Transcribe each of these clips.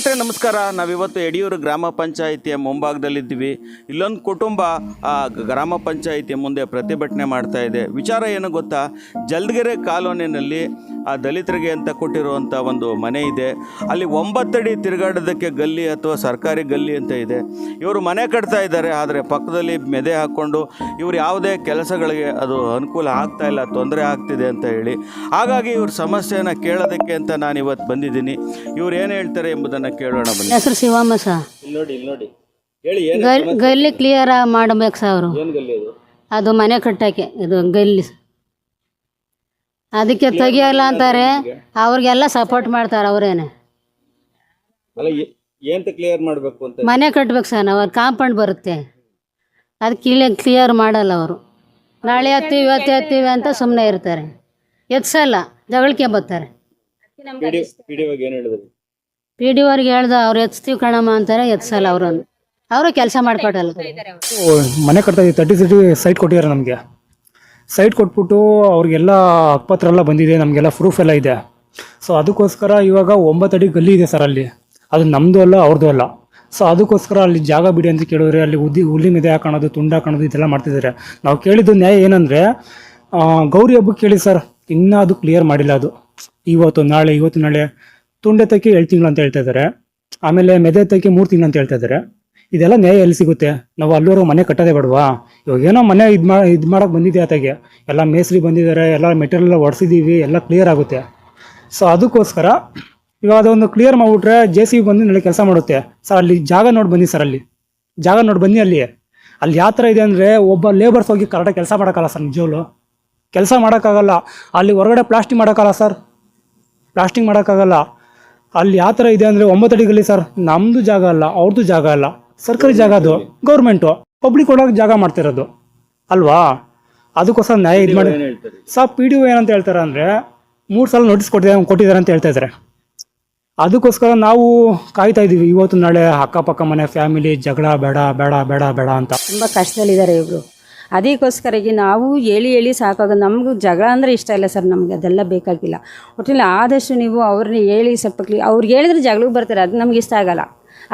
ಸ್ನೇಹಿತರೆ, ನಮಸ್ಕಾರ. ನಾವಿವತ್ತು ಯಡಿಯೂರು ಗ್ರಾಮ ಪಂಚಾಯಿತಿಯ ಮುಂಭಾಗದಲ್ಲಿದ್ದೀವಿ. ಇಲ್ಲೊಂದು ಕುಟುಂಬ, ಆ ಗ್ರಾಮ ಪಂಚಾಯಿತಿಯ ಮುಂದೆ ಪ್ರತಿಭಟನೆ ಮಾಡ್ತಾ ಇದೆ. ವಿಚಾರ ಏನು ಗೊತ್ತಾ? ಜಲ್ದಗೆರೆ ಕಾಲೋನಿನಲ್ಲಿ, ಆ, ದಲಿತರಿಗೆ ಅಂತ ಕೊಟ್ಟಿರುವಂಥ ಒಂದು ಮನೆ ಇದೆ. ಅಲ್ಲಿ ಒಂಬತ್ತಡಿ ತಿರುಗಾಡೋದಕ್ಕೆ ಗಲ್ಲಿ ಅಥವಾ ಸರ್ಕಾರಿ ಗಲ್ಲಿ ಅಂತ ಇದೆ. ಇವರು ಮನೆ ಕಟ್ತಾ ಇದ್ದಾರೆ, ಆದರೆ ಪಕ್ಕದಲ್ಲಿ ಮೆದೆ ಹಾಕ್ಕೊಂಡು ಇವರು ಯಾವುದೇ ಕೆಲಸಗಳಿಗೆ ಅದು ಅನುಕೂಲ ಆಗ್ತಾ ಇಲ್ಲ, ತೊಂದರೆ ಆಗ್ತಿದೆ ಅಂತ ಹೇಳಿ. ಹಾಗಾಗಿ ಇವ್ರ ಸಮಸ್ಯೆಯನ್ನು ಕೇಳೋದಕ್ಕೆ ಅಂತ ನಾನು ಇವತ್ತು ಬಂದಿದ್ದೀನಿ. ಇವ್ರು ಏನು ಹೇಳ್ತಾರೆ ಎಂಬುದನ್ನು ಕೇಳೋಣ ಬನ್ನಿ. ಹೆಸರು ಶಿವಮ್ಮ ಸ ಇಲ್ಲಿ ನೋಡಿ ಇಲ್ಲಿ ನೋಡಿ. ಹೇಳಿ ಏನು ಗಲ್ ಗಲ್ಲಿ ಕ್ಲಿಯರ್ ಮಾಡಬೇಕು ಸರ್ ಅವರು. ಏನು ಗಲ್ಲಿ ಅದು? ಅದು ಮನೆ ಕಟ್ಟಕ್ಕೆ ಇದು ಗಲ್ಲಿ ಅದಕ್ಕೆ ತೆಗಿಯಲ್ಲ ಅಂತಾರೆ. ಅವ್ರಿಗೆಲ್ಲ ಸಪೋರ್ಟ್ ಮಾಡ್ತಾರೆ ಅವ್ರೇನೆ. ಅಲ್ಲ ಏನಂತ ಕ್ಲಿಯರ್ ಮಾಡಬೇಕು ಅಂತ? ಮನೆ ಕಟ್ಬೇಕು ಸರ್ ನಾವು ಅದು ಕಾಂಪೌಂಡ್ ಬರುತ್ತೆ. ಅದು ಕ್ಲಿಯರ್ ಕ್ಲಿಯರ್ ಮಾಡಲ್ಲ ಅವರು. ನಾಳೆ ಹತ್ತೀವಿ ಇವತ್ತು ಹತ್ತೀವಿ ಅಂತ ಸುಮ್ಮನೆ ಇರ್ತಾರೆ. ಎತ್ಸಲ್ಲ ಜಗಳಕ್ಕೆ ಬರ್ತಾರೆ. ಏನು ಹೇಳಿದ್ರು? ಪಿ ಡಿ ಅವ್ರಿಗೆ ಹೇಳ್ದ, ಅವ್ರು ಎತ್ಸ್ತೀವಿ ಕಣಮ್ಮ ಅಂತಾರೆ, ಎತ್ಸಲ್ಲ ಅವ್ರನ್ನು. ಅವರು ಕೆಲಸ ಮಾಡ್ಕೊಟ್ಟಲ್ಲ ಮನೆ ಕಟ್ತಾ ಇದ್ದೀವಿ ತರ್ಟಿ ಸಿಟಿ ಸೈಟ್ ಕೊಟ್ಟಿದ್ದಾರೆ ನಮಗೆ. ಸೈಟ್ ಕೊಟ್ಬಿಟ್ಟು ಅವ್ರಿಗೆಲ್ಲ ಅಕ್ಪತ್ರ ಎಲ್ಲ ಬಂದಿದೆ, ನಮಗೆಲ್ಲ ಪ್ರೂಫ್ ಎಲ್ಲ ಇದೆ. ಸೊ ಅದಕ್ಕೋಸ್ಕರ ಇವಾಗ ಒಂಬತ್ತು ಅಡಿ ಗಲ್ಲಿ ಇದೆ ಸರ್ ಅಲ್ಲಿ. ಅದು ನಮ್ಮದು ಅಲ್ಲ ಅವ್ರದ್ದು ಅಲ್ಲ. ಸೊ ಅದಕ್ಕೋಸ್ಕರ ಅಲ್ಲಿ ಜಾಗ ಬಿಡಿ ಅಂತ ಕೇಳಿದ್ರೆ ಅಲ್ಲಿ ಉದ್ದಿ ಹುಲ್ಲಿ ಮಿದೆ ಹಾಕೋಣದು, ತುಂಡು ಹಾಕೋಣದು ಇದೆಲ್ಲ ಮಾಡ್ತಿದ್ದಾರೆ. ನಾವು ಕೇಳಿದ್ದು ನ್ಯಾಯ ಏನಂದರೆ ಗೌರಿ ಹಬ್ಬಕ್ಕೆ ಕೇಳಿ ಸರ್ ಇನ್ನೂ ಅದು ಕ್ಲಿಯರ್ ಮಾಡಿಲ್ಲ ಅದು. ಇವತ್ತು, ನಾಳೆ ಇವತ್ತು, ನಾಳೆ ತುಂಡೆತ್ತಕ್ಕೆ ಏಳು ತಿಂಗಳು ಅಂತ ಹೇಳ್ತಾ ಇದ್ದಾರೆ ಆಮೇಲೆ ಮೆದೆ ತಕ್ಕಿ ಮೂರು ತಿಂಗಳು ಅಂತ ಹೇಳ್ತಾ ಇದ್ದಾರೆ ಇದೆಲ್ಲ ನ್ಯಾಯ ಎಲ್ಲಿ ಸಿಗುತ್ತೆ? ನಾವು ಅಲ್ಲಿವರೆಗೂ ಮನೆ ಕಟ್ಟೋದೇ ಬೇಡವಾ? ಇವಾಗ ಏನೋ ಮನೆ ಇದು ಮಾ, ಇದು ಮಾಡೋಕೆ ಬಂದಿದೆ ಆತಗೆ ಎಲ್ಲ ಮೇಸ್ರಿ ಬಂದಿದ್ದಾರೆ, ಎಲ್ಲ ಮೆಟೀರಿಯಲ್ ಎಲ್ಲ ಒಡ್ಸಿದ್ದೀವಿ ಎಲ್ಲ ಕ್ಲಿಯರ್ ಆಗುತ್ತೆ. ಸೊ ಅದಕ್ಕೋಸ್ಕರ ಇವಾಗ ಅದೊಂದು ಕ್ಲಿಯರ್ ಮಾಡಿಬಿಟ್ರೆ ಜೆ ಸಿ ಬಿ ಬಂದು ನಾಳೆ ಕೆಲಸ ಮಾಡುತ್ತೆ. ಸರ್ ಅಲ್ಲಿ ಜಾಗ ನೋಡಿ ಬನ್ನಿ ಸರ್ ಅಲ್ಲಿ. ಜಾಗ ನೋಡಿ ಬನ್ನಿ ಅಲ್ಲಿ ಅಲ್ಲಿ ಯಾವ ಥರ ಇದೆ ಅಂದರೆ ಒಬ್ಬ ಲೇಬರ್ಸ್ ಹೋಗಿ ಕರೆಕ್ಟಾಗಿ ಕೆಲಸ ಮಾಡೋಕ್ಕಲ್ಲ ಸರ್ ನಿಜವಲು ಕೆಲಸ ಮಾಡೋಕ್ಕಾಗಲ್ಲ. ಅಲ್ಲಿ ಹೊರಗಡೆ ಪ್ಲಾಸ್ಟಿಕ್ ಮಾಡೋಕ್ಕಲ್ಲ ಸರ್ ಪ್ಲಾಸ್ಟಿಂಗ್ ಮಾಡೋಕ್ಕಾಗಲ್ಲ. ಅಲ್ಲಿ ಯಾವ ಥರ ಇದೆ ಅಂದರೆ ಒಂಬತ್ತು ಅಡಿಗಲ್ಲಿ ಸರ್ ನಮ್ಮದು ಜಾಗ ಅಲ್ಲ ಅವ್ರದ್ದು ಜಾಗ ಅಲ್ಲ. ಸರ್ಕಾರಿ ಜಾಗ ಅದು ಗೌರ್ಮೆಂಟು ಪಬ್ಲಿಕ್ ಕೊಡೋಕೆ ಜಾಗ ಮಾಡ್ತಿರೋದು. ಅಲ್ವಾ? ಅದಕ್ಕೋಸ್ಕರ ನ್ಯಾಯ ಇದು ಮಾಡಿ ಸರ್ ಪಿ ಡಿ ಒ ಏನಂತ ಹೇಳ್ತಾರೆ ಅಂದರೆ ಮೂರು ಸಲ ನೋಟಿಸ್ ಕೊಟ್ಟಿದ್ದಾರೆ ಕೊಟ್ಟಿದ್ದಾರೆ ಅಂತ ಹೇಳ್ತಾ ಇದ್ದಾರೆ ಅದಕ್ಕೋಸ್ಕರ ನಾವು ಕಾಯ್ತಾ ಇದ್ದೀವಿ ಇವತ್ತು ನಾಳೆ ಅಕ್ಕಪಕ್ಕ ಮನೆ ಫ್ಯಾಮಿಲಿ ಜಗಳ ಬೇಡ ಬೇಡ ಬೇಡ ಬೇಡ ಅಂತ. ತುಂಬ ಕಷ್ಟದಲ್ಲಿದ್ದಾರೆ ಇವರು. ಅದಕ್ಕೋಸ್ಕರಗೆ ನಾವು ಹೇಳಿ ಹೇಳಿ ಸಾಕಾಗ ನಮಗೂ ಜಗಳ ಅಂದರೆ ಇಷ್ಟ ಇಲ್ಲ ಸರ್ ನಮಗೆ, ಅದೆಲ್ಲ ಬೇಕಾಗಿಲ್ಲ. ಒಟ್ಟಿನಲ್ಲಿ ಆದಷ್ಟು ನೀವು ಅವ್ರನ್ನ ಹೇಳಿ ಸ್ವಲ್ಪ ಅವ್ರಿಗೆ ಹೇಳಿದ್ರೆ ಜಗಳಕ್ಕೆ ಬರ್ತಾರೆ, ಅದು ನಮ್ಗೆ ಇಷ್ಟ ಆಗಲ್ಲ.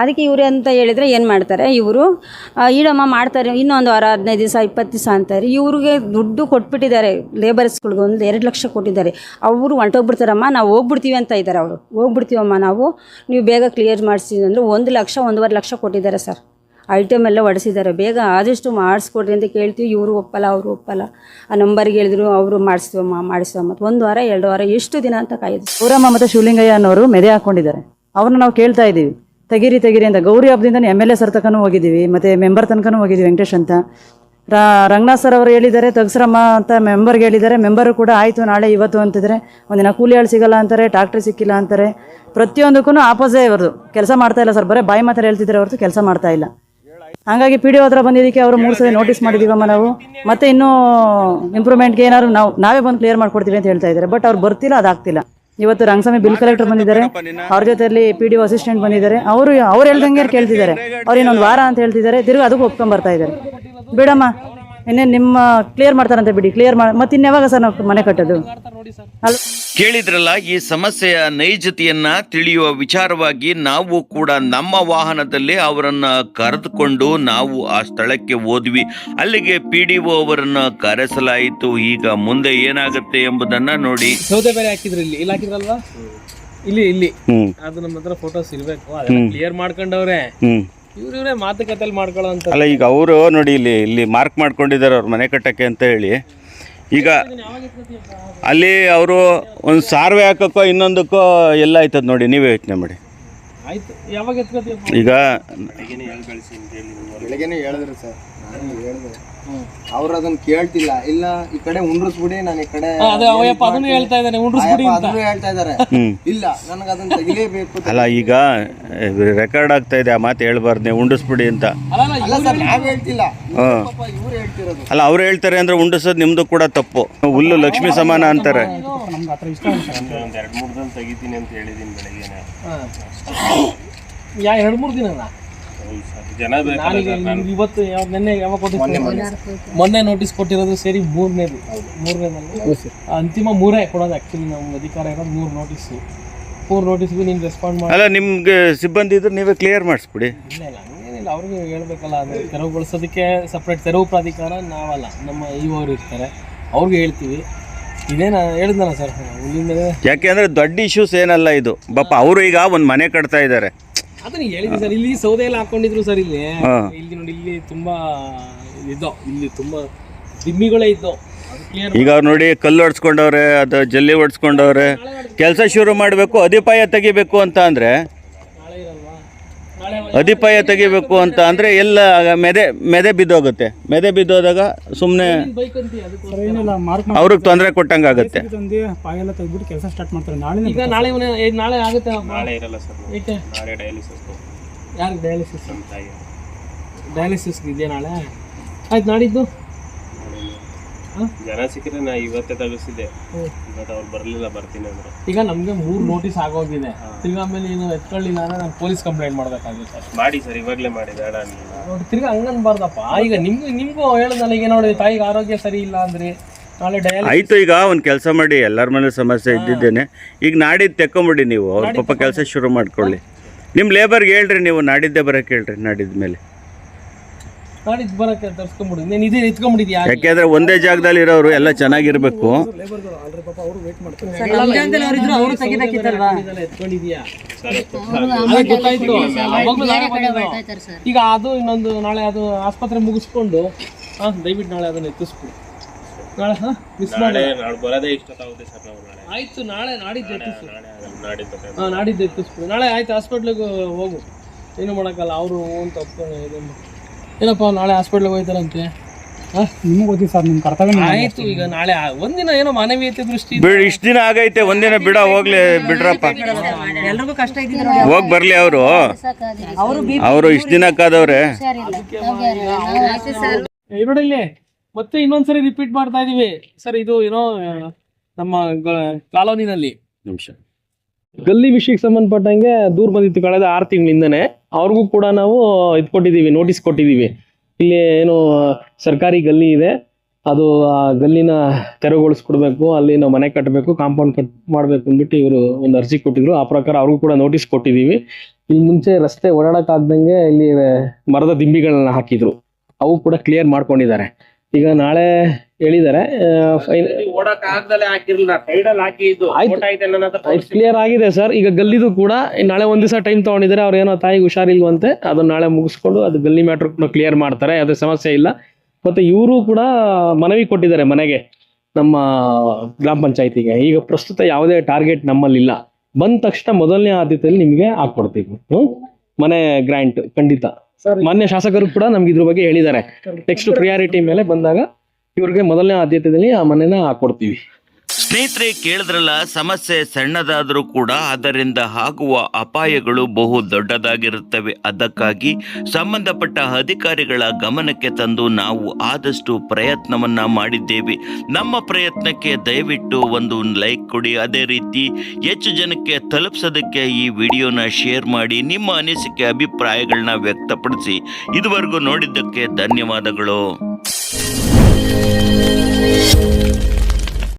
ಅದಕ್ಕೆ ಇವರು ಅಂತ ಹೇಳಿದರೆ ಏನು ಮಾಡ್ತಾರೆ, ಇವರು ಈಡಮ್ಮ ಮಾಡ್ತಾರೆ, ಇನ್ನೊಂದು ವಾರ, ಹದಿನೈದು ದಿವಸ, ಇಪ್ಪತ್ತು ದಿವಸ ಅಂತಾರೆ. ಇವ್ರಿಗೆ ದುಡ್ಡು ಕೊಟ್ಬಿಟ್ಟಿದ್ದಾರೆ ಲೇಬರ್ಸ್ಗಳಿಗೆ ಒಂದು ಎರಡು ಲಕ್ಷ ಕೊಟ್ಟಿದ್ದಾರೆ. ಅವರು ಹೊಂಟೋಗ್ಬಿಡ್ತಾರಮ್ಮ, ನಾವು ಹೋಗ್ಬಿಡ್ತೀವಿ ಅಂತ ಇದ್ದಾರೆ ಅವರು. ಹೋಗ್ಬಿಡ್ತೀವಮ್ಮ ನಾವು, ನೀವು ಬೇಗ ಕ್ಲಿಯರ್ ಮಾಡಿಸಿ ಅಂದರೆ ಒಂದು ಲಕ್ಷ, ಒಂದೂವರೆ ಲಕ್ಷ ಕೊಟ್ಟಿದ್ದಾರೆ ಸರ್. ಐಟಮ್ ಎಲ್ಲ ಹೊಡೆಸಿದ್ದಾರೆ ಬೇಗ ಆದಷ್ಟು ಮಾಡಿಸ್ಕೊಡ್ರಿ ಅಂತ ಕೇಳ್ತೀವಿ. ಇವರು ಒಪ್ಪಲ್ಲ, ಅವರು ಒಪ್ಪಲ್ಲ. ಆ ನಂಬರ್ಗೆ ಹೇಳಿದ್ರು, ಅವರು ಮಾಡಿಸ್ತೀವಮ್ಮ ಮಾಡಿಸ್ತೀವಮ್ಮ ಮತ್ತು ಒಂದು ವಾರ, ಎರಡು ವಾರ ಎಷ್ಟು ದಿನ ಅಂತ ಕಾಯ್ದು. ಗೌರಮ್ಮ ಮತ್ತು ಶಿವಲಿಂಗಯ್ಯ ಅನ್ನೋರು ಮೆದೆ ಹಾಕೊಂಡಿದ್ದಾರೆ. ಅವ್ರನ್ನ ನಾವು ಕೇಳ್ತಾ ಇದ್ದೀವಿ. ತೆಗೀರಿ ತೆಗೀರಿ ಅಂತ ಗೌರಿ ಹಬ್ಬದಿಂದ ಎಂ ಎಲ್ ಎ ಸರ್ ತನಕನೂ ಹೋಗಿದ್ದೀವಿ. ಮತ್ತು ಮೆಂಬರ್ ತನಕನೂ ಹೋಗಿದ್ದೀವಿ ವೆಂಕಟೇಶ್ ಅಂತ. ರಾ ರಂಗನಾಥ್ ಸರ್ ಅವರು ಹೇಳಿದ್ದಾರೆ, ತಗ್ಸ್ರಮ್ಮ ಅಂತ ಮೆಂಬರ್ಗೆ ಹೇಳಿದ್ದಾರೆ. ಮೆಂಬರು ಕೂಡ ಆಯಿತು, ನಾಳೆ ಇವತ್ತು ಅಂತಿದ್ರೆ ಒಂದಿನ ಕೂಲಿ ಆಳು ಸಿಗಲ್ಲ ಅಂತಾರೆ ಟ್ಯಾಕ್ಟ್ರಿ ಸಿಕ್ಕಿಲ್ಲ ಅಂತಾರೆ. ಪ್ರತಿಯೊಂದಕ್ಕೂ ಆಪೋಸೇ ಇವ್ರದು ಕೆಲಸ ಮಾಡ್ತಾ ಇಲ್ಲ ಸರ್. ಬರೀ ಬಾಯಿ ಮಾತ್ರ ಹೇಳ್ತಿದ್ರೆ ಅವ್ರದ್ದು ಕೆಲಸ ಮಾಡ್ತಾ ಇಲ್ಲ. ಹಾಗಾಗಿ ಪಿ ಡಿ ಹತ್ರ ಬಂದಿದ್ದಕ್ಕೆ ಅವರು ಮೂರು ಸಲ ನೋಟಿಸ್ ಮಾಡಿದ್ದೀವಮ್ಮ ನಾವು. ಮತ್ತೆ ಇನ್ನೂ ಇಂಪ್ರೂವ್ಮೆಂಟ್ಗೆ ಏನಾದ್ರು ನಾವು, ನಾವೇ ಬಂದು ಕ್ಲಿಯರ್ ಮಾಡ್ಕೊಡ್ತೀವಿ ಅಂತ ಹೇಳ್ತಾ ಇದ್ದಾರೆ. ಬಟ್ ಅವ್ರು ಬರ್ತಿಲ್ಲ, ಅದಾಗ್ತಿಲ್ಲ. ಇವತ್ತು ರಂಗಸ್ವಾಮಿ ಬಿಲ್ ಕಲೆಕ್ಟರ್ ಬಂದಿದ್ದಾರೆ. ಅವ್ರ ಜೊತೆಯಲ್ಲಿ ಪಿ ಡಿ ಅಸಿಸ್ಟೆಂಟ್ ಬಂದಿದ್ದಾರೆ. ಅವರು, ಅವ್ರು ಹೇಳ್ದಂಗೆ ಕೇಳ್ತಿದ್ದಾರೆ. ಅವ್ರು ಇನ್ನೊಂದು ವಾರ ಅಂತ ಹೇಳ್ತಿದ್ದಾರೆ. ತಿರುಗಿ ಅದಕ್ಕೂ ಒಪ್ಕೊಂಡ್ ಬರ್ತಾ ಇದ್ದಾರೆ. ಬಿಡಮ್ಮ. ಇನ್ನೇನು ನಿಮ್ಮ ಕ್ಲಿಯರ್ ಮಾಡ್ತಾರಂತೆ ಬಿಡಿ ಕ್ಲಿಯರ್ ಮಾಡಿ ಮತ್ತೆ ಇನ್ಯಾವಾಗ ಸರ್ ನಾವು ಮನೆ ಕಟ್ಟೋದು? ಅಲ್ಲ ಕೇಳಿದ್ರಲ್ಲ ಈ ಸಮಸ್ಯೆಯ ನೈಜತೆಯನ್ನ ತಿಳಿಯುವ ವಿಚಾರವಾಗಿ ನಾವು ಕೂಡ ನಮ್ಮ ವಾಹನದಲ್ಲಿ ಅವರನ್ನ ಕರೆದುಕೊಂಡು ನಾವು ಆ ಸ್ಥಳಕ್ಕೆ ಹೋದ್ವಿ. ಅಲ್ಲಿಗೆ ಪಿ ಡಿ ಒ ಅವರನ್ನ ಕರೆಸಲಾಯಿತು. ಈಗ ಮುಂದೆ ಏನಾಗುತ್ತೆ ಎಂಬುದನ್ನ ನೋಡಿ. ಸೌದೆ ಬೇರೆ ಹಾಕಿದ್ರು ಇಲ್ಲಿ. ಇಲ್ಲಿ ಹಾಕಿದ್ರಲ್ವಾ? ಇಲ್ಲಿ ಇಲ್ಲಿ. ಅದು ನಮ್ಮ ಹತ್ರ ಫೋಟೋಸ್ ಇರ್ಬೇಕು. ಕ್ಲಿಯರ್ ಮಾಡ್ಕೊಂಡವ್ರೆ. ಹ್ಮ್ ಇವ್ರ ಇವ್ರೆ ಮಾತುಕತೆಯಲ್ಲಿ ಮಾಡ್ಕೊಳ್ಳೋ ಅಂತ ಅಲ್ಲ, ಈಗ ಅವರು ನೋಡಿ ಇಲ್ಲಿ ಇಲ್ಲಿ ಮಾರ್ಕ್ ಮಾಡ್ಕೊಂಡಿದ್ದಾರೆ ಅವ್ರ ಮನೆ ಕಟ್ಟಕ್ಕೆ ಅಂತ ಹೇಳಿ. ಈಗ ಅಲ್ಲಿ ಅವರು ಒಂದು ಸಾರ್ವೆ ಹಾಕೋಕ್ಕೋ ಇನ್ನೊಂದಕ್ಕೋ ಎಲ್ಲ ಆಯ್ತದ ನೋಡಿ, ನೀವೇ ಯೋಚನೆ ಮಾಡಿ. ಆಯ್ತು. ಯಾವಾಗ ಎತ್ಕೋತೀವಿ ಈಗ ಬೆಳಗ್ಗೆನೆ ಹೇಳಿದ್ರು ಸರ್. ನಾನು ಹೇಳಿದೆ. ಅವ್ರು ಅದನ್ನ ಕೇಳ್ತಿಲ್ಲ. ಇಲ್ಲ ಈ ಕಡೆ ಉಂಡ್ರಿಸ್ಬಿಡಿ ನಾನು ಈ ಕಡೆ ಅದೇ ಅವಯಪ್ಪ ಅದನ್ನು ಹೇಳ್ತಾ ಇದ್ದಾನೆ ಉಂಡ್ರಸ್ಬಿಡಿ ಅಂತ. ಅದನ್ನು ಹೇಳ್ತಾ ಇದ್ದಾರೆ. ಇಲ್ಲ ನನಗೆ ಅದನ್ನ ತೆಗಿಲೇಬೇಕು. ಅಲ್ಲ ಈಗ ರೆಕಾರ್ಡ್ ಆಗ್ತಾ ಇದೆ ಆ ಮಾತು ಹೇಳ್ಬಾರ್ದು ನೀವು ಉಂಡಿಸ್ಬಿಡಿ ಅಂತ. ಅಲ್ಲ ಸರ್ ನಾವ್ ಹೇಳ್ತಿಲ್ಲ. ಇವ್ರು ಹೇಳ್ತಿರೋದು. ಅಲ್ಲ ಅವ್ರು ಹೇಳ್ತಾರೆ ಅಂದ್ರೆ ಉಂಡಿಸೋದು ನಿಮ್ದು ಕೂಡ ತಪ್ಪು. ಹುಲ್ಲು ಲಕ್ಷ್ಮಿ ಸಮಾನ ಅಂತಾರೆ. ನಮ್ಗೆ ಆ ಥರ ಇಷ್ಟ ಯಾ ಎರಡು ಮೂರು ದಿನ ನಾನೀಗ ನಿಮ್ಗೆ ಇವತ್ತು ಯಾವ- ನಿನ್ನೆ ಯಾವಾಗ ಮೊನ್ನೆ ನೋಟಿಸ್ ಕೊಟ್ಟಿರೋದು ಸೇರಿ ಮೂರನೇದು ಮೂರನೇದಲ್ಲಿ. ಅಂತಿಮ ಮೂರೇ ಕೊಡೋದು ಆ್ಯಕ್ಚುಲಿ ನಮ್ಗೆ ಅಧಿಕಾರ ಇರೋದು ಮೂರು ನೋಟಿಸು ಮೂರು ನೋಟಿಸ್ಗೂ ನೀನು ರೆಸ್ಪಾಂಡ್ ಮಾಡಿ. ಅಲ್ಲ ನಿಮ್ಗೆ ಸಿಬ್ಬಂದಿ ಇದ್ರೆ ನೀವೇ ಕ್ಲಿಯರ್ ಮಾಡಿಸ್ಬಿಡಿ. ಇಲ್ಲ ಇಲ್ಲ ಹಂಗೇನಿಲ್ಲ ಅವ್ರಿಗೆ ಹೇಳ್ಬೇಕಲ್ಲ ಅದು ತೆರವುಗೊಳಿಸೋದಕ್ಕೆ ಸಪ್ರೇಟ್ ತೆರವು ಪ್ರಾಧಿಕಾರ ನಾವಲ್ಲ ನಮ್ಮ ಇವರು ಇರ್ತಾರೆ ಅವ್ರಿಗೆ ಹೇಳ್ತೀವಿ. ಇದೇನ ಹೇಳಿದ್ನಲ್ಲ ಸರ್ ಹುಲ್ಲಿನ ಮೇಲೆ ಯಾಕೆಂದ್ರೆ ದೊಡ್ಡ ಇಶ್ಯೂಸ್ ಏನಲ್ಲ ಇದು. ಪಾಪ ಅವರು ಈಗ ಒಂದು ಮನೆ ಕಟ್ತಾ ಇದ್ದಾರೆ ಅದನ್ನ ಹೇಳಿದ್ವಿ ಸರ್ ಇಲ್ಲಿ ಸೌದೆ ಎಲ್ಲ ಹಾಕೊಂಡಿದ್ರು ಸರ್ ಇಲ್ಲಿ. ಹಾ. ಇಲ್ಲಿ ನೋಡಿ ಇಲ್ಲಿ ತುಂಬಾ ಇದ್ದೋ ಇಲ್ಲಿ ತುಂಬಾ ದಿಮ್ಮಿಗಳೇ ಇದ್ದೋ. ಅದು ಈಗ ಅವ್ರು ನೋಡಿ ಕಲ್ಲು ಹೊಡ್ಸ್ಕೊಂಡವ್ರೆ ಅದು ಜಲ್ಲಿ ಹೊಡ್ಸ್ಕೊಂಡವ್ರೆ ಕೆಲಸ ಶುರು ಮಾಡಬೇಕು ಅಧಿಪಾಯ ತೆಗಿಬೇಕು ಅಂತ ಅಂದರೆ ನಾಳೆ ಅಧಿಪಾಯ ತೆಗಿಬೇಕು ಅಂತ ಅಂದರೆ ಎಲ್ಲ ಮೆದೆ ಮೆದೆ ಬಿದ್ದೋಗುತ್ತೆ. ಮೆದೆ ಬಿದ್ದೋದಾಗ ಸುಮ್ಮನೆ ಅವ್ರಿಗೆ ತೊಂದರೆ ಕೊಟ್ಟಂಗೆ ಆಗುತ್ತೆ ತಂದು ಪಾಯೆಲ್ಲ ತೆಗ್ದ್ಬಿಟ್ಟು ಕೆಲಸ ಸ್ಟಾರ್ಟ್ ಮಾಡ್ತಾರೆ ನಾಳೆ ನಾಳೆ ನಾಳೆ ಆಗುತ್ತೆ ನಾಳೆ ಇರಲ್ಲ ಸರ್ ನಾಳೆ ಡಯಾಲಿಸಿಸ್ ಯಾರಿಗೆ ಡಯಾಲಿಸಿಸ್ ಡಯಾಲಿಸಿಸ್ ಇದೆಯಾ ನಾಳೆ? ಆಯ್ತು ನಾಡಿದ್ದು? ಜನ ಸಿಕ್ಕರೆ ನಾ ಇವತ್ತೇ ತಗಿಸಿದ್ದೆ. ಇವತ್ತು ಅವ್ರು ಬರಲಿಲ್ಲ ಬರ್ತೀನಿ ಅಂದ್ರೆ. ಈಗ ನಮಗೆ ಮೂರು ನೋಟಿಸ್ ಆಗೋಗಿದೆ. ತಿರ್ಗಾ ಆಮೇಲೆ ಏನು ಎತ್ಕೊಳ್ಳಿಲ್ಲ ಅಂದ್ರೆ ನಾನು ಪೊಲೀಸ್ ಕಂಪ್ಲೇಂಟ್ ಮಾಡ್ಬೇಕಾಗುತ್ತೆ ಮಾಡಿ ಸರ್ ಇವಾಗಲೇ ಮಾಡಿ ಬೇಡ ಅನ್ನಿಲ್ಲ ನೋಡಿ ತಿರ್ಗಾ ಹಂಗನ್ಬಾರ್ದಪ್ಪ. ಈಗ ನಿಮ್ಗೆ ನಿಮಗೂ ಹೇಳೋದಲ್ಲ ಈಗ ನೋಡಿ ತಾಯಿಗೆ ಆರೋಗ್ಯ ಸರಿ ಇಲ್ಲ ಅಂದ್ರೆ ನಾಳೆ ಡಯಾಲಿ ಆಯಿತು ಈಗ ಒಂದು ಕೆಲಸ ಮಾಡಿ ಎಲ್ಲರ ಮನೆ ಸಮಸ್ಯೆ ಇದ್ದಿದ್ದೇನೆ. ಈಗ ನಾಡಿದ್ದು ತೆಕ್ಕೊಂಬಿಡಿ ನೀವು ಅವ್ರ ಪಾಪ ಕೆಲಸ ಶುರು ಮಾಡ್ಕೊಳ್ಳಿ. ನಿಮ್ಮ ಲೇಬರ್ಗೆ ಹೇಳ್ರಿ ನೀವು ನಾಡಿದ್ದೆ ಬರೋಕ್ಕೆ ಹೇಳ್ರಿ ನಾಡಿದ ಮೇಲೆ ನಾಡಿದ್ದು ಬರಕ್ಕೆ ತರ್ಸ್ಕೊಂಬಿಡಿ ನೀನು ಇದೇ ಎತ್ಕೊಂಬಿಡಿದ್ಯಾ ಯಾಕೆಂದ್ರೆ ಒಂದೇ ಜಾಗದಲ್ಲಿ ಇರೋರು ಎಲ್ಲ ಚೆನ್ನಾಗಿರ್ಬೇಕು. ಎತ್ಕೊಂಡಿದ್ಯಾ? ಅದೇ ಗೊತ್ತಾಯ್ತು. ಅವಾಗ್ಲೂ ನಾನೇ ಬಂದಿದ್ದು. ಈಗ ಅದು ಇನ್ನೊಂದು ನಾಳೆ ಅದು ಆಸ್ಪತ್ರೆ ಮುಗಿಸ್ಕೊಂಡು ಹಾ ದಯವಿಟ್ಟು ನಾಳೆ ಅದನ್ನ ಎತ್ತಿಸ್ಬಿಡು. ನಾಳೆ ಹಾ ಮಿಸ್ ಮಾಡಿ. ನಾಳೆ ನಾಳೆ ಬರೋದೇ ಇಷ್ಟೊತ್ತಾಗುತ್ತೆ ಸರ್ ನಾವು ನಾಳೆ. ಆಯ್ತು ನಾಳೆ ನಾಡಿದ್ದು ಎತ್ತಿಸು. ನಾಳೆ ಆಗಲ್ಲ ನಾಡಿದ್ದು time. ಹಾ ನಾಡಿದ್ದು ಎತ್ತಿಸ್ಬಿಡು. ನಾಳೆ ಆಯ್ತು ಹಾಸ್ಪಿಟ್ಲಿಗೆ ಹೋಗು. ಏನು ಮಾಡೋಕ್ಕಲ್ಲ ಅವರು ಅಂತ ಒಪ್ಕೊಂಡು ಇದನ್ನು ಏನಪ್ಪ ನಾಳೆ ಹಾಸ್ಪಿಟ್ಲಿಗೆ ಹೋಯ್ತಾರಂತೆ ಹಾ? ನಿಮಗೆ ಗೊತ್ತಿ ಸರ್ ನಿಮ್ಮ ಕರ್ತವ್ಯ ಆಯ್ತು ಈಗ ನಾಳೆ ಆ- ಒಂದಿನ ಏನೋ ಮಾನವೀಯತೆ ದೃಷ್ಟಿ ಬಿಡ್ ಇಷ್ಟ ದಿನ ಆಗೈತೆ ಒಂದಿನ ಬಿಡ ಹೋಗ್ಲಿ ಬಿಡ್ರಪ್ಪ. ಎಲ್ರಿಗೂ ಕಷ್ಟ ಇದ್ದಿದ್ದು ಹೋಗಿ ಬರಲಿ ಅವರು. ಅವರು ಅವರು ಇಷ್ಟು ದಿನ ಕಾದವ್ರೆ ನೋಡಿ ಇಲ್ಲಿ ಮತ್ತೆ ಇನ್ನೊಂದ್ಸರಿ ರಿಪೀಟ್ ಮಾಡ್ತಾ ಇದೀವಿ. ಸರ್ ಇದು ಏನೋ ಆ, ನಮ್ಮ ಕಾಲೋನಿನಲ್ಲಿ. ನಿಮಿಷ. ಗಲ್ಲಿ ವಿಷಯಕ್ಕೆ ಸಂಬಂಧಪಟ್ಟಂಗೆ ದೂರ ಬಂದಿತ್ತು ಕಳೆದ ಆರು ತಿಂಗಳಿಂದನೇ. ಅವ್ರಿಗೂ ಕೂಡ ನಾವು ಇದು ಕೊಟ್ಟಿದ್ದೀವಿ ನೋಟಿಸ್ ಕೊಟ್ಟಿದ್ದೀವಿ. ಇಲ್ಲಿ ಏನು ಸರ್ಕಾರಿ ಗಲ್ಲಿ ಇದೆ. ಅದು ಆ ಗಲ್ಲಿನ ತೆರವುಗೊಳಿಸ್ಕೊಡ್ಬೇಕು, ಅಲ್ಲಿ ನಾವು ಮನೆ ಕಟ್ಟಬೇಕು ಕಾಂಪೌಂಡ್ ಕಟ್ ಮಾಡಬೇಕು ಅಂದ್ಬಿಟ್ಟು ಇವರು ಒಂದು ಅರ್ಜಿ ಕೊಟ್ಟಿದ್ರು. ಆ ಪ್ರಕಾರ ಅವ್ರಿಗೂ ಕೂಡ ನೋಟಿಸ್ ಕೊಟ್ಟಿದ್ದೀವಿ. ಇಲ್ಲಿ ಮುಂಚೆ ರಸ್ತೆ ಓಡಾಡಕ್ಕಾಗ್ದಂಗೆ ಇಲ್ಲಿ ಮರದ ದಿಂಬಿಗಳನ್ನ ಹಾಕಿದ್ರು. ಅವು ಕೂಡ ಕ್ಲಿಯರ್ ಮಾಡ್ಕೊಂಡಿದ್ದಾರೆ. ಈಗ ನಾಳೆ ಹೇಳಿದ್ದಾರೆ ಕ್ಲಿಯರ್ ಆಗಿದೆ ಸರ್. ಈಗ ಗಲ್ಲಿದು ಕೂಡ ನಾಳೆ ಒಂದ್ ದಿವಸ ಟೈಮ್ ತಗೊಂಡಿದ್ದಾರೆ. ಅವ್ರ ಏನೋ ತಾಯಿಗೆ ಹುಷಾರಿಲ್ವಂತೆ ಅದನ್ನ ನಾಳೆ ಮುಗಿಸ್ಕೊಂಡು ಅದು ಗಲ್ಲಿ ಮ್ಯಾಟ್ರ್ ಕೂಡ ಕ್ಲಿಯರ್ ಮಾಡ್ತಾರೆ ಯಾವುದೇ ಸಮಸ್ಯೆ ಇಲ್ಲ. ಮತ್ತೆ ಇವರು ಕೂಡ ಮನವಿ ಕೊಟ್ಟಿದ್ದಾರೆ ಮನೆಗೆ ನಮ್ಮ ಗ್ರಾಮ ಪಂಚಾಯತಿಗೆ. ಈಗ ಪ್ರಸ್ತುತ ಯಾವುದೇ ಟಾರ್ಗೆಟ್ ನಮ್ಮಲ್ಲಿಲ್ಲ ಬಂದ ತಕ್ಷಣ ಮೊದಲನೇ ಆದ್ಯತೆಯಲ್ಲಿ ನಿಮಗೆ ಹಾಕ್ಕೊಡ್ತೀವಿ. ಹ್ಮ್? ಮನೆ ಗ್ರ್ಯಾಂಟ್ ಖಂಡಿತ. ಮಾನ್ಯ ಶಾಸಕರು ಕೂಡ ನಮ್ಗೆ ಇದ್ರ ಬಗ್ಗೆ ಹೇಳಿದ್ದಾರೆ. ನೆಕ್ಸ್ಟ್ ಪ್ರಿಯಾರಿಟಿ ಮೇಲೆ ಬಂದಾಗ ಇವ್ರಿಗೆ ಮೊದಲನೇ ಆದ್ಯತೆಯಲ್ಲಿ ಆ ಮನೆನ ಹಾಕೊಡ್ತೀವಿ ಸ್ನೇಹಿತರೆ, ಕೇಳಿದ್ರಲ್ಲ, ಸಮಸ್ಯೆ ಸಣ್ಣದಾದರೂ ಕೂಡ ಅದರಿಂದ ಆಗುವ ಅಪಾಯಗಳು ಬಹು ದೊಡ್ಡದಾಗಿರುತ್ತವೆ. ಅದಕ್ಕಾಗಿ ಸಂಬಂಧಪಟ್ಟ ಅಧಿಕಾರಿಗಳ ಗಮನಕ್ಕೆ ತಂದು ನಾವು ಆದಷ್ಟು ಪ್ರಯತ್ನವನ್ನು ಮಾಡಿದ್ದೇವೆ. ನಮ್ಮ ಪ್ರಯತ್ನಕ್ಕೆ ದಯವಿಟ್ಟು ಒಂದು ಲೈಕ್ ಕೊಡಿ. ಅದೇ ರೀತಿ ಹೆಚ್ಚು ಜನಕ್ಕೆ ತಲುಪಿಸೋದಕ್ಕೆ ಈ ವಿಡಿಯೋನ ಶೇರ್ ಮಾಡಿ, ನಿಮ್ಮ ಅನಿಸಿಕೆ ಅಭಿಪ್ರಾಯಗಳನ್ನ ವ್ಯಕ್ತಪಡಿಸಿ. ಇದುವರೆಗೂ ನೋಡಿದ್ದಕ್ಕೆ ಧನ್ಯವಾದಗಳು.